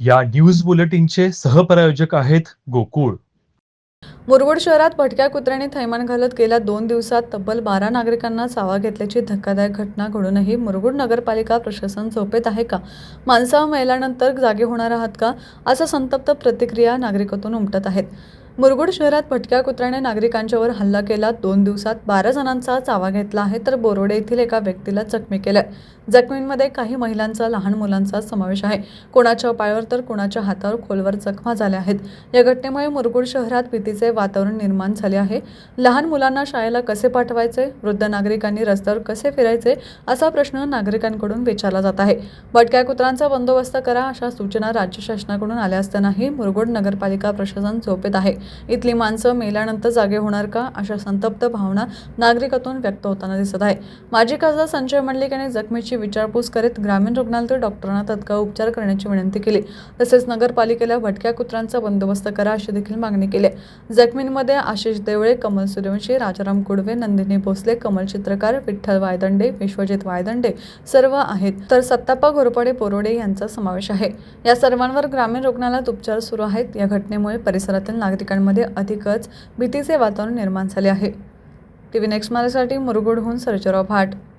या न्यूज बुलेटिनचे सहप्रायोजक आहेत गोकुळ. मुरगुड शहरात भटक्या कुत्र्याने थैमान घालत गेल्या दोन दिवसात तब्बल बारा नागरिकांना चावा घेतल्याची धक्कादायक घटना घडूनही मुरगुड नगरपालिका प्रशासन झोपेत आहे का? माणसा मेल्यानंतर जागे होणार आहात का? असा संतप्त प्रतिक्रिया नागरिकातून उमटत आहेत. मुरगुड शहरात भटक्या कुत्र्याने नागरिकांच्यावर हल्ला केला. दोन दिवसात बारा जणांचा चावा घेतला आहे तर बोरोडे येथील एका व्यक्तीला जखमी केलंय. जखमींमध्ये काही महिलांचा लहान मुलांचा समावेश आहे. कोणाच्या पायावर तर कोणाच्या हातावर खोलवर जखमा झाल्या आहेत. या घटनेमुळे मुरगुड शहरात भीतीचे वातावरण निर्माण झाले आहे. लहान मुलांना शाळेला कसे पाठवायचे? वृद्ध नागरिकांनी रस्त्यावर कसे फिरायचे? असा प्रश्न नागरिकांकडून विचारला जात आहे. भटक्या कुत्र्यांचा बंदोबस्त करा अशा सूचना राज्य शासनाकडून आल्या असतानाही मुरगुड नगरपालिका प्रशासन झोपेत आहे. इथली माणसं मेल्यानंतर जागे होणार का? अशा संतप्त भावना नागरिकातून व्यक्त होताना दिसत आहे. माजी खासदार संजय मंडलिक यांनी जखमीची विचारपूस करीत ग्रामीण रुग्णालयातील डॉक्टरांना तत्काळ उपचार करण्याची विनंती केली. तसेच नगरपालिकेला भटक्या कुत्र्यांचा बंदोबस्त करा अशी देखील मागणी केली. जखमींमध्ये आशिष देवळे कमल सूर्यवंशी राजाराम कुडवे नंदिनी भोसले कमल चित्रकार विठ्ठल वायदंडे विश्वजित वायदंडे सर्व आहेत. तर सत्तापा घोरपडे बोरोडे यांचा समावेश आहे. या सर्वांवर ग्रामीण रुग्णालयात उपचार सुरू आहेत. या घटनेमुळे परिसरातील नागरिकांमध्ये अधिकच भीतीचे वातावरण निर्माण झाले आहे. टीव्ही नेक्स्ट माझ्यासाठी मुरगुडहून सर्जराव भाट